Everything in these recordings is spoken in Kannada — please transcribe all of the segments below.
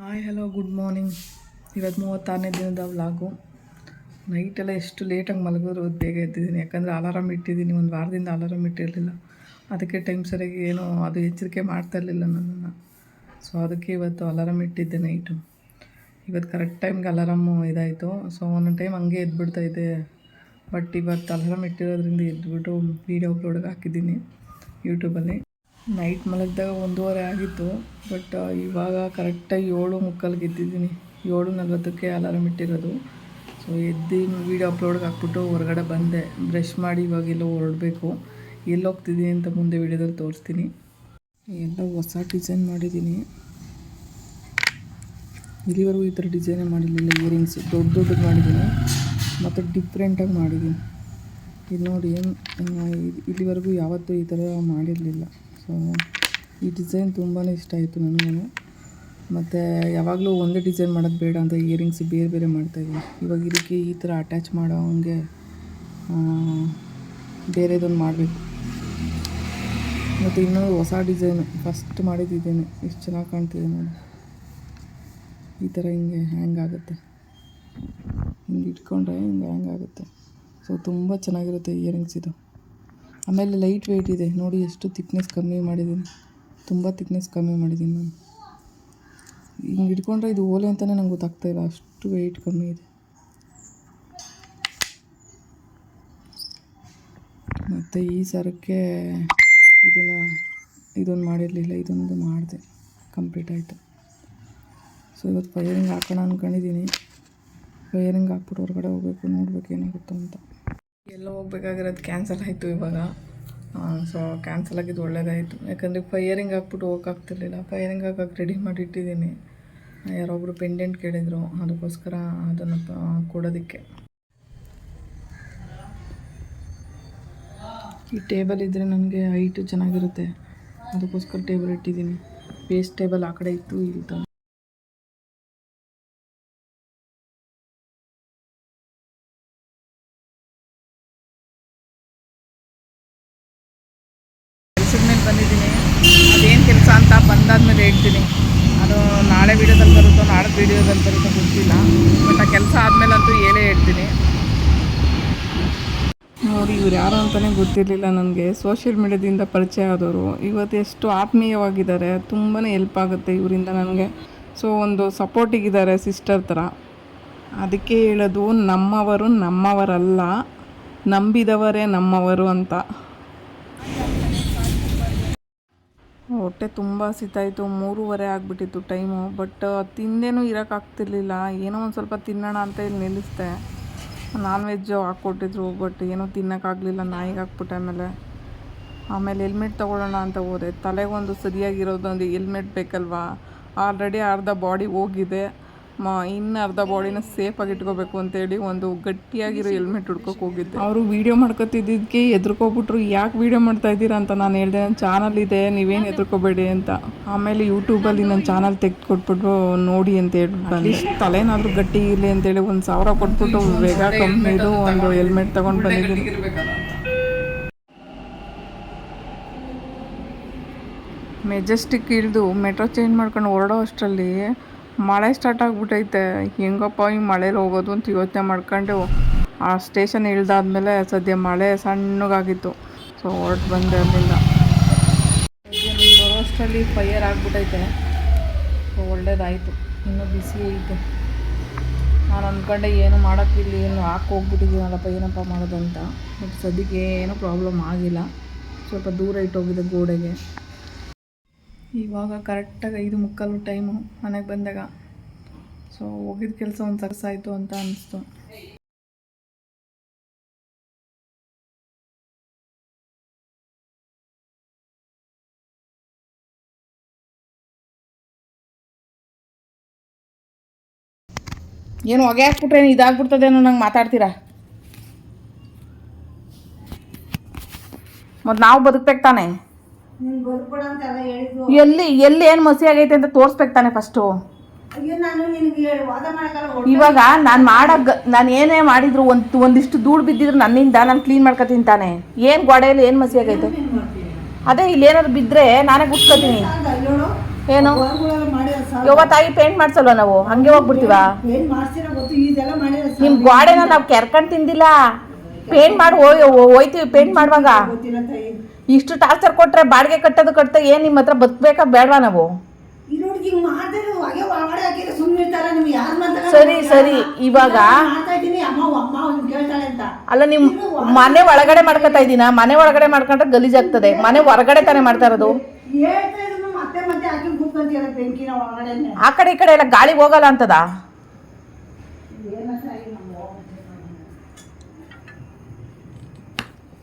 ಹಾಯ್ ಹಲೋ ಗುಡ್ ಮಾರ್ನಿಂಗ್ ಇವತ್ತು ಮೂವತ್ತಾರನೇ ದಿನದ ವ್ಲಾಗು ನೈಟೆಲ್ಲ ಎಷ್ಟು ಲೇಟಾಗಿ ಮಲಗೋರು ಬೇಗ ಎದ್ದಿದ್ದೀನಿ ಯಾಕಂದರೆ ಅಲಾರಾಮ್ ಇಟ್ಟಿದ್ದೀನಿ. ಒಂದು ವಾರದಿಂದ ಅಲಾರಾಮ್ ಇಟ್ಟಿರಲಿಲ್ಲ. ಅದಕ್ಕೆ ಟೈಮ್ ಸರಿಯಾಗಿ ಏನು ಅದು ಎಚ್ಚರಿಕೆ ಮಾಡ್ತಾ ಇರಲಿಲ್ಲ ನನ್ನನ್ನು. ಸೊ ಅದಕ್ಕೆ ಇವತ್ತು ಅಲಾರಾಮ್ ಇಟ್ಟಿದ್ದೆ ನೈಟು ಇವತ್ತು ಕರೆಕ್ಟ್ ಟೈಮ್ಗೆ ಅಲಾರಾಮು ಇದಾಯಿತು. ಸೊ ಒಂದೊಂದು ಟೈಮ್ ಹಂಗೆ ಎದ್ಬಿಡ್ತಾ ಇದೆ ಬಟ್ ಇವತ್ತು ಅಲಾರಾಮ್ ಇಟ್ಟಿರೋದ್ರಿಂದ ಎದ್ಬಿಟ್ಟು ವೀಡಿಯೋ ಅಪ್ಲೋಡ್ಗೆ ಹಾಕಿದ್ದೀನಿ ಯೂಟ್ಯೂಬಲ್ಲಿ ನೈಟ್ ಮಲಗಿದಾಗ ಒಂದೂವರೆ ಆಗಿತ್ತು, ಬಟ್ ಇವಾಗ ಕರೆಕ್ಟಾಗಿ ಏಳು ಮುಕ್ಕಾಲ್ಗೆ ಎದ್ದಿದ್ದೀನಿ ಏಳು ನಲ್ವತ್ತಕ್ಕೆ ಅಲಾರಮ್ ಇಟ್ಟಿರೋದು. ಸೊ ಎದ್ದು ವೀಡಿಯೋ ಅಪ್ಲೋಡ್ಗೆ ಹಾಕ್ಬಿಟ್ಟು ಹೊರಗಡೆ ಬಂದೆ. ಬ್ರಷ್ ಮಾಡಿ ಇವಾಗೆಲ್ಲೋ ಹೊರಡಬೇಕು. ಎಲ್ಲಿ ಹೋಗ್ತಿದ್ದೀನಿ ಅಂತ ಮುಂದೆ ವೀಡಿಯೋದಲ್ಲಿ ತೋರಿಸ್ತೀನಿ. ಎಲ್ಲ ಹೊಸ ಡಿಸೈನ್ ಮಾಡಿದ್ದೀನಿ. ಇಲ್ಲಿವರೆಗೂ ಈ ಥರ ಡಿಸೈನೇ ಮಾಡಿರಲಿಲ್ಲ. ಇಯರಿಂಗ್ಸ್ ದೊಡ್ಡ ದೊಡ್ಡದು ಮಾಡಿದ್ದೀನಿ. ಮತ್ತು ಡಿಫ್ರೆಂಟಾಗಿ ಮಾಡಿದ್ದೀನಿ. ಇದು ನೋಡಿ ಏನು ಇಲ್ಲಿವರೆಗೂ ಯಾವತ್ತೂ ಈ ಥರ ಮಾಡಿರಲಿಲ್ಲ. ಈ ಡಿಸೈನ್ ತುಂಬಾ ಇಷ್ಟ ಆಯಿತು ನನಗೂ ಮತ್ತು ಯಾವಾಗಲೂ ಒಂದೇ ಡಿಸೈನ್ ಮಾಡೋದು ಬೇಡ ಅಂತ ಇಯರಿಂಗ್ಸ್ ಬೇರೆ ಬೇರೆ ಮಾಡ್ತಾಯಿದ್ದೀನಿ ಇವಾಗ ಇದಕ್ಕೆ ಈ ಥರ ಅಟ್ಯಾಚ್ ಮಾಡೋ ಹಂಗೆ ಬೇರೆದೊಂದು ಮಾಡಬೇಕು. ಮತ್ತು ಇನ್ನೊಂದು ಹೊಸ ಡಿಸೈನು ಫಸ್ಟ್ ಮಾಡಿದ್ದಿದ್ದೇನೆ. ಎಷ್ಟು ಚೆನ್ನಾಗಿ ಕಾಣ್ತಿದೆ ನೋಡಿ. ಈ ಥರ ಹಿಂಗೆ ಹ್ಯಾಂಗ್ ಆಗುತ್ತೆ. ಹಿಂಗೆ ಇಟ್ಕೊಂಡ್ರೆ ಹಿಂಗೆ ಹ್ಯಾಂಗ್ ಆಗುತ್ತೆ. ಸೊ ತುಂಬ ಚೆನ್ನಾಗಿರುತ್ತೆ ಇಯರಿಂಗ್ಸ್ ಇದು. ಆಮೇಲೆ ಲೈಟ್ ವೆಯ್ಟ್ ಇದೆ. ನೋಡಿ ಎಷ್ಟು ತಿಕ್ನೆಸ್ ಕಮ್ಮಿ ಮಾಡಿದ್ದೀನಿ. ತುಂಬ ತಿಕ್ನೆಸ್ ಕಮ್ಮಿ ಮಾಡಿದ್ದೀನಿ ನಾನು. ಹಿಂಗೆ ಇಟ್ಕೊಂಡ್ರೆ ಇದು ಓಲೆ ಅಂತಲೇ ನಂಗೆ ಗೊತ್ತಾಗ್ತಾ ಇಲ್ಲ. ಅಷ್ಟು ವೆಯ್ಟ್ ಕಮ್ಮಿ ಇದೆ. ಮತ್ತು ಈ ಸರಕ್ಕೆ ಇದನ್ನು, ಇದೊಂದು ಮಾಡಿರಲಿಲ್ಲ. ಇದೊಂದು ಮಾಡಿದೆ. ಕಂಪ್ಲೀಟ್ ಆಯಿತು. ಸೊ ಇವತ್ತು ಫೈರಿಂಗ್ ಹಾಕೋಣ ಅಂದ್ಕೊಂಡಿದ್ದೀನಿ ಫೈರಿಂಗ್ ಹಾಕ್ಬಿಟ್ಟು ಹೊರಗಡೆ ಹೋಗಬೇಕು. ನೋಡಬೇಕು ಏನಾಗುತ್ತೋ ಅಂತ ಎಲ್ಲ ಹೋಗ್ಬೇಕಾಗಿರೋದು ಕ್ಯಾನ್ಸಲ್ ಆಯಿತು ಇವಾಗ. ಸೊ ಕ್ಯಾನ್ಸಲ್ ಆಗಿದ್ದು ಒಳ್ಳೇದಾಯಿತು. ಯಾಕಂದರೆ ಫೈಯರಿಂಗ್ ಹಾಕ್ಬಿಟ್ಟು ಹೋಗೋಕ್ಕಾಗ್ತಿರ್ಲಿಲ್ಲ. ಫೈಯರಿಂಗ್ ಹಾಕಕ್ಕೆ ರೆಡಿ ಮಾಡಿ ಇಟ್ಟಿದ್ದೀನಿ ಯಾರೊಬ್ಬರು ಪೆಂಡೆಂಟ್ ಕೇಳಿದರು. ಅದಕ್ಕೋಸ್ಕರ ಅದನ್ನು ಕೊಡೋದಕ್ಕೆ. ಈ ಟೇಬಲ್ ಇದ್ದರೆ ನನಗೆ ಹೈಟು ಚೆನ್ನಾಗಿರುತ್ತೆ. ಅದಕ್ಕೋಸ್ಕರ ಟೇಬಲ್ ಇಟ್ಟಿದ್ದೀನಿ. ಬೇಸ್ ಟೇಬಲ್ ಆ ಕಡೆ ಇತ್ತು, ಇಲ್ಲಿ ತಂದು ಕೆಲಸದ ಮೇಲೆ ಬಂದಿದ್ದೀನಿ ಅದೇನು ಕೆಲಸ ಅಂತ ಬಂದಾದ್ಮೇಲೆ ಹೇಳ್ತೀನಿ ಅದು ನಾಳೆ ವೀಡಿಯೋದಲ್ಲಿ ಬರುತ್ತೋ ನಾಳೆ ವೀಡಿಯೋದಲ್ಲಿ ಬರುತ್ತೋ ಗೊತ್ತಿಲ್ಲ. ಬಟ್ ಆ ಕೆಲಸ ಆದಮೇಲಂತೂ ಏನೇ ಹೇಳ್ತೀನಿ. ನೋಡಿ, ಇವ್ರು ಯಾರು ಅಂತಲೇ ಗೊತ್ತಿರಲಿಲ್ಲ ನನಗೆ. ಸೋಷಿಯಲ್ ಮೀಡ್ಯಾದಿಂದ ಪರಿಚಯ ಆದವರು. ಇವತ್ತು ಎಷ್ಟು ಆತ್ಮೀಯವಾಗಿದ್ದಾರೆ. ತುಂಬಾ ಹೆಲ್ಪ್ ಆಗುತ್ತೆ ಇವರಿಂದ ನನಗೆ. ಸೊ ಒಂದು ಸಪೋರ್ಟಿಗಿದ್ದಾರೆ ಸಿಸ್ಟರ್ ಥರ. ಅದಕ್ಕೆ ಹೇಳೋದು, ನಮ್ಮವರು ನಮ್ಮವರಲ್ಲ. ನಂಬಿದವರೇ ನಮ್ಮವರು ಅಂತ. ಹೊಟ್ಟೆ ತುಂಬ ಹಸಿತಾಯಿತು ಮೂರುವರೆ ಆಗಿಬಿಟ್ಟಿತ್ತು ಟೈಮು ಬಟ್ ತಿಂದೇನೂ ಇರೋಕ್ಕಾಗ್ತಿರ್ಲಿಲ್ಲ ಏನೋ ಒಂದು ಸ್ವಲ್ಪ ತಿನ್ನೋಣ ಅಂತ ಇಲ್ಲಿ ನಿಲ್ಲಿಸ್ದೆ. ನಾನ್ ವೆಜ್ಜು ಹಾಕ್ಕೊಟ್ಟಿದ್ರು ಬಟ್ ಏನೂ ತಿನ್ನೋಕ್ಕಾಗಲಿಲ್ಲ ನಾಯಿಗೆ ಹಾಕ್ಬಿಟ್ಟೆ ಆಮೇಲೆ. ಆಮೇಲೆ ಹೆಲ್ಮೆಟ್ ತೊಗೊಳ್ಳೋಣ ಅಂತ ಹೋದೆ. ತಲೆಗೊಂದು ಸರಿಯಾಗಿರೋದೊಂದು ಹೆಲ್ಮೆಟ್ ಬೇಕಲ್ವಾ? ಆಲ್ರೆಡಿ ಅರ್ಧ ಬಾಡಿ ಹೋಗಿದೆ. ಮ ಇನ್ನು ಅರ್ಧ ಬಾಡಿನ ಸೇಫಾಗಿ ಇಟ್ಕೋಬೇಕು ಅಂತೇಳಿ ಒಂದು ಗಟ್ಟಿಯಾಗಿರೋ ಹೆಲ್ಮೆಟ್ ಹುಡ್ಕೋಕೆ ಹೋಗಿದ್ದೆ. ಅವರು ವೀಡಿಯೋ ಮಾಡ್ಕೊತಿದ್ದಕ್ಕೆ ಎದ್ರುಕೋಬಿಟ್ರು ಯಾಕೆ ವೀಡಿಯೋ ಮಾಡ್ತಾ ಇದ್ದೀರಾ ಅಂತ ನಾನು ಹೇಳಿದೆ ನನ್ನ ಚಾನಲ್ ಇದೆ ನೀವೇನು ಎದ್ರುಕೋಬೇಡಿ ಅಂತ. ಆಮೇಲೆ ಯೂಟ್ಯೂಬಲ್ಲಿ ನನ್ನ ಚಾನಲ್ ತೆಗ್ದು ಕೊಟ್ಬಿಟ್ಟು ನೋಡಿ ಅಂತ ಹೇಳ್ಬಿಟ್ಟು ತಲೆನಾದ್ರೂ ತಲೆನಾದರೂ ಗಟ್ಟಿ ಇರಲಿ ಅಂತೇಳಿ ಒಂದು ಸಾವಿರ ಕೊಟ್ಬಿಟ್ಟು ವೇಗ ಕಂಪ್ನಿದು ಒಂದು ಹೆಲ್ಮೆಟ್ ತೊಗೊಂಡು ಬಂದಿದ್ದೀನಿ. ಮೆಜೆಸ್ಟಿಕ್ ಇಳಿದು ಮೆಟ್ರೋ ಚೇಂಜ್ ಮಾಡ್ಕೊಂಡು ಹೊರಡೋ ಅಷ್ಟರಲ್ಲಿ ಮಳೆ ಸ್ಟಾರ್ಟ್ ಆಗಿಬಿಟ್ಟೈತೆ ಹೆಂಗಪ್ಪ ಈ ಮಳೇಲಿ ಹೋಗೋದು ಅಂತ ಯೋಚನೆ ಮಾಡ್ಕೊಂಡು ಆ ಸ್ಟೇಷನ್ ಇಳ್ದಾದ್ಮೇಲೆ ಸದ್ಯ ಮಳೆ ಸಣ್ಣಗಾಗಿತ್ತು. ಸೊ ಹೊರಟು ಬಂದೆ ಅಲ್ಲಿಂದ ಬರೋಷ್ಟರಲ್ಲಿ ಫೈಯರ್ ಆಗಿಬಿಟ್ಟೈತೆ ಸೊ ಒಳ್ಳೇದಾಯಿತು. ಇನ್ನೂ ಬಿಸಿ ಐತೆ. ನಾನು ಅಂದ್ಕೊಂಡೆ ಏನು ಮಾಡೋಕ್ಕಿಲ್ಲ ಏನು ಹಾಕಿ ಹೋಗ್ಬಿಟ್ಟಿದ್ದೀನಲ್ಲಪ್ಪ, ಏನಪ್ಪ ಮಾಡೋದು ಅಂತ. ಬಟ್ ಸದ್ಯಕ್ಕೆ ಏನೂ ಪ್ರಾಬ್ಲಮ್ ಆಗಿಲ್ಲ. ಸ್ವಲ್ಪ ದೂರ ಇಟ್ಟೋಗಿದೆ ಗೋಡೆಗೆ. ಇವಾಗ ಕರೆಕ್ಟಾಗಿ ಐದು ಮುಕ್ಕಾಲು ಟೈಮು ಮನೆಗೆ ಬಂದಾಗ. ಸೊ ಹೋಗಿದ ಕೆಲಸ ಒಂದು ಸರ್ಸ ಆಯಿತು ಅಂತ ಅನ್ನಿಸ್ತು ಏನು ಹೊಗೆ ಹಾಕ್ಬಿಟ್ರೆ ಇದಾಗ್ಬಿಡ್ತದೇನೋ ನಂಗೆ ಮಾತಾಡ್ತೀರಾ? ಮತ್ತು ನಾವು ಬದುಕ್ಬೇಕು ತಾನೆ? ನೀನ್ ಬರ್ಬೇಡ ಅಂತ ಎಲ್ಲ ಹೇಳಿದ್ರು. ಎಲ್ಲಿ ಎಲ್ಲಿ ಏನು ಮಸಿ ಆಗೈತೆ ಅಂತ ತೋರಿಸ್ಬೇಕು ತಾನೆ ಫಸ್ಟು ಅಯ್ಯೋ ನಾನು ನಿನಗೆ ಹೇಳಿ ವಾದ ಮಾಡಕ್ಕಲ್ಲ ಇವಾಗ ನಾನು ಮಾಡಕ್ ನಾನು ಏನೇ ಮಾಡಿದ್ರು ಒಂದು ಒಂದಿಷ್ಟು ಧೂಳು ಬಿದ್ದಿದ್ರು ನನ್ನಿಂದ ನಾನು ಕ್ಲೀನ್ ಮಾಡ್ಕೊತೀನಿ ತಾನೆ. ಏನು ಗೋಡೆಯಲ್ಲಿ ಏನು ಮಸಿ ಆಗೈತೆ? ಅದೇ ಇಲ್ಲಿ ಏನಾದ್ರು ಬಿದ್ದರೆ ನಾನೇ ಗುಟ್ಕೋತೀನಿ ಏನು ಯವ್ವ ತಾಯಿ ಪೇಂಟ್ ಮಾಡ್ಸಲ್ವ ನಾವು? ಹಂಗೆ ಹೋಗ್ಬಿಡ್ತೀವ? ಏನ್ ಮಾಡ್ತೀರಾ ಗೊತ್ತು ಇದೆಲ್ಲ ಮಾಡಿದ್ರೆ ನಿಮ್ ಗೋಡೆನ ನಾವು ಕೆರ್ಕೊಂಡ್ ತಿಂದಿಲ್ಲ. ಪೇಂಟ್ ಮಾಡಿ ಹೋಯ್ ಹೋಯ್ತೀವಿ ಪೇಂಟ್ ಮಾಡುವಾಗ. ತಾಯಿ ಇಷ್ಟು ಟಾರ್ಚರ್ ಕೊಟ್ಟರೆ ಬಾಡಿಗೆ ಕಟ್ಟೋದು ಕಟ್ತಾ ಏನು ನಿಮ್ಮ ಹತ್ರ ಬದುಕಬೇಕಾ ಬೇಡವಾ ನಾವು? ಸರಿ, ಸರಿ. ಇವಾಗ- ಅಲ್ಲ ನಿಮ್ ಮನೆ ಒಳಗಡೆ ಮಾಡ್ಕೊತಾ ಇದೀನ ಮನೆ ಒಳಗಡೆ ಮಾಡ್ಕೊಂಡ್ರೆ ಗಲೀಜಾಗ್ತದೆ. ಮನೆ ಹೊರಗಡೆ ತಾನೇ ಮಾಡ್ತಾ ಇರೋದು? ಆ ಕಡೆ ಈ ಕಡೆ ಎಲ್ಲ ಗಾಳಿ ಹೋಗಲ್ಲ ಅಂತದ ಏನೋ ಸರಿ ನಮ್ಗೆ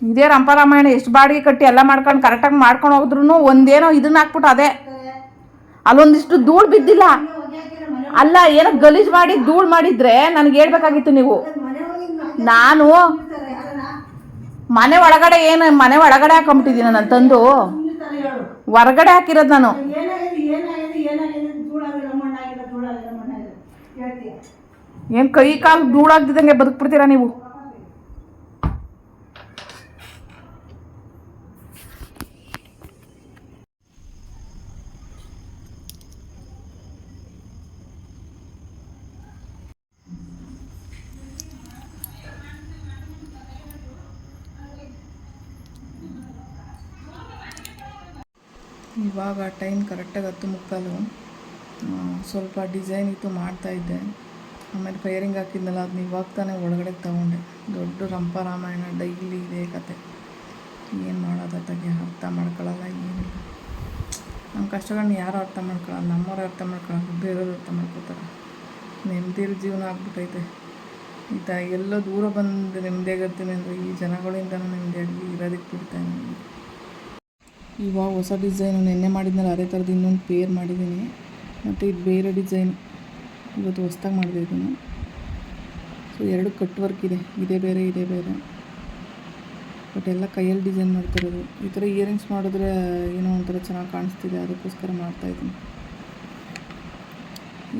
ಇದೇ ರಂಪರಾಮಾಯಣ ಎಷ್ಟು ಬಾಡಿಗೆ ಕಟ್ಟಿ ಎಲ್ಲ ಮಾಡ್ಕೊಂಡು ಕರೆಕ್ಟಾಗಿ ಮಾಡ್ಕೊಂಡು ಹೋದ್ರೂ ಒಂದೇನೋ ಇದನ್ನ ಹಾಕ್ಬಿಟ್ಟು ಅದೇ. ಅಲ್ಲೊಂದಿಷ್ಟು ಧೂಳು ಬಿದ್ದಿಲ್ಲ. ಅಲ್ಲ, ಏನೋ ಗಲೀಜು ಮಾಡಿ ಧೂಳು ಮಾಡಿದ್ರೆ ನನಗೆ ಹೇಳ್ಬೇಕಾಗಿತ್ತು ನೀವು. ನಾನು ಮನೆ ಒಳಗಡೆ ಏನು, ಮನೆ ಒಳಗಡೆ ಹಾಕೊಂಬಿಟ್ಟಿದ್ದೀನಿ ನಾನು ತಂದು. ಹೊರಗಡೆ ಹಾಕಿರೋದು ನಾನು. ಏನು ಕೈ ಕಾಲು ಧೂಳಾಗ್ದಿದ್ದಂಗೆ ಬದುಕ್ಬಿಡ್ತೀರಾ ನೀವು? ಇವಾಗ ಟೈಮ್ ಕರೆಕ್ಟಾಗಿ ಹತ್ತು ಮುಕ್ಕಾಲು. ಸ್ವಲ್ಪ ಡಿಸೈನ್ ಇತ್ತು ಮಾಡ್ತಾಯಿದ್ದೆ ಆಮೇಲೆ ಫೈರಿಂಗ್ ಹಾಕಿದ್ನಲ್ಲ ಅದನ್ನ ಇವಾಗ ತಾನೇ ಒಳಗಡೆ ತಗೊಂಡೆ. ದೊಡ್ಡ ರಂಪ ರಾಮಾಯಣ ಡೈಲಿ ಇದೆ ಕತೆ. ಏನು ಮಾಡೋದು ಅತ್ತಾಗೆ? ಅರ್ಥ ಮಾಡ್ಕೊಳ್ಳಲ್ಲ ಏನಿಲ್ಲ. ನಮ್ಮ ಕಷ್ಟಗಳನ್ನ ಯಾರು ಅರ್ಥ ಮಾಡ್ಕೊಳ್ಳಲ್ಲ ನಮ್ಮವ್ರು ಅರ್ಥ ಮಾಡ್ಕೊಳ್ಳಲ್ಲ ಬೇರೆಯವ್ರು ಅರ್ಥ ಮಾಡ್ಕೊತಾರೆ ನೆಮ್ಮದಿರ ಜೀವನ ಆಗ್ಬಿಟ್ಟೈತೆ. ಈತ ಎಲ್ಲೋ ದೂರ ಬಂದು ನೆಮ್ಮದಿಯಾಗಿರ್ತೀನಿ ಅಂದರೆ ಈ ಜನಗಳಿಂದ ನೆಮ್ಮದಿಯಾಗಿ ಇರೋದಕ್ಕೆ ಬಿಡ್ತಾನೆ ಇವಾಗ ಹೊಸ ಡಿಸೈನು ನೆನ್ನೆ ಮಾಡಿದ್ನಲ್ಲ ಅದೇ ಥರದ್ದು ಇನ್ನೊಂದು ಪೇರ್ ಮಾಡಿದ್ದೀನಿ ಮತ್ತು ಇದು ಬೇರೆ ಡಿಸೈನ್ ಇವತ್ತು ಹೊಸ್ದಾಗಿ ಮಾಡಿದೆ ಇದನ್ನು. ಸೊ ಎರಡು ಕಟ್ ವರ್ಕ್ ಇದೆ. ಇದೇ ಬೇರೆ ಇದೇ ಬೇರೆ. ಬಟ್ ಎಲ್ಲ ಕೈಯಲ್ಲಿ ಡಿಸೈನ್ ಮಾಡ್ತಿರೋದು. ಈ ಥರ ಇಯರಿಂಗ್ಸ್ ಮಾಡಿದ್ರೆ ಏನೋ ಒಂಥರ ಚೆನ್ನಾಗಿ ಕಾಣಿಸ್ತಿದೆ, ಅದಕ್ಕೋಸ್ಕರ ಮಾಡ್ತಾಯಿದ್ದೀನಿ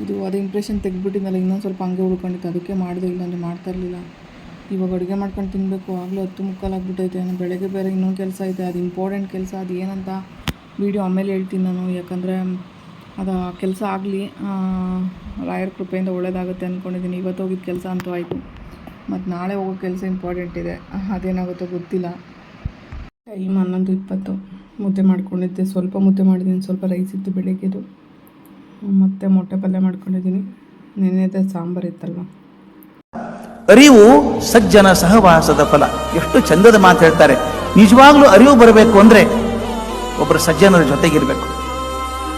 ಇದು ಅದು ಇಂಪ್ರೆಷನ್ ತೆಗ್ದುಬಿಟ್ಟಿದ್ನಲ್ಲ, ಇನ್ನೊಂದು ಸ್ವಲ್ಪ ಹಂಗೆ ಉಳ್ಕೊಂಡಿತ್ತು. ಅದಕ್ಕೆ ಮಾಡಿದೆ ಇಲ್ಲಾಂದರೆ ಮಾಡ್ತಾ ಇರಲಿಲ್ಲ. ಇವಾಗ ಅಡುಗೆ ಮಾಡ್ಕೊಂಡು ತಿನ್ನಬೇಕು ಆಗಲೂ ಹತ್ತು ಮುಕ್ಕಾಲಾಗ್ಬಿಟ್ಟೈತೆ ನಾನು ಬೆಳಗ್ಗೆ ಬೇರೆ ಇನ್ನೊಂದು ಕೆಲಸ ಇದೆ ಅದು ಇಂಪಾರ್ಟೆಂಟ್ ಕೆಲಸ, ಅದು ಏನಂತ ವೀಡಿಯೋ ಆಮೇಲೆ ಹೇಳ್ತೀನಿ ನಾನು. ಯಾಕಂದರೆ ಅದು ಕೆಲಸ ಆಗಲಿ ರಾಯರ ಕೃಪೆಯಿಂದ ಒಳ್ಳೇದಾಗುತ್ತೆ ಅಂದ್ಕೊಂಡಿದ್ದೀನಿ ಇವತ್ತು ಹೋಗಿದ್ದ ಕೆಲಸ ಅಂತೂ ಆಯಿತು. ಮತ್ತು ನಾಳೆ ಹೋಗೋ ಕೆಲಸ ಇಂಪಾರ್ಟೆಂಟ್ ಇದೆ. ಅದೇನಾಗುತ್ತೋ ಗೊತ್ತಿಲ್ಲ. ಟೈಮ್ ಹನ್ನೊಂದು ಇಪ್ಪತ್ತು. ಮುದ್ದೆ ಮಾಡ್ಕೊಂಡಿದ್ದೆ. ಸ್ವಲ್ಪ ಮುದ್ದೆ ಮಾಡಿದ್ದೀನಿ ಸ್ವಲ್ಪ ರೈಸ್ ಇತ್ತು ಬೆಳಗ್ಗೆದು. ಮತ್ತು ಮೊಟ್ಟೆ ಪಲ್ಯ ಮಾಡ್ಕೊಂಡಿದ್ದೀನಿ ನೆನೆದ ಸಾಂಬಾರು ಇತ್ತಲ್ವ? ಅರಿವು ಸಜ್ಜನ ಸಹವಾಸದ ಫಲ. ಎಷ್ಟು ಚಂದದ ಮಾತು ಹೇಳ್ತಾರೆ. ನಿಜವಾಗ್ಲೂ ಅರಿವು ಬರಬೇಕು ಅಂದ್ರೆ ಒಬ್ಬರು ಸಜ್ಜನರ ಜೊತೆಗಿರ್ಬೇಕು.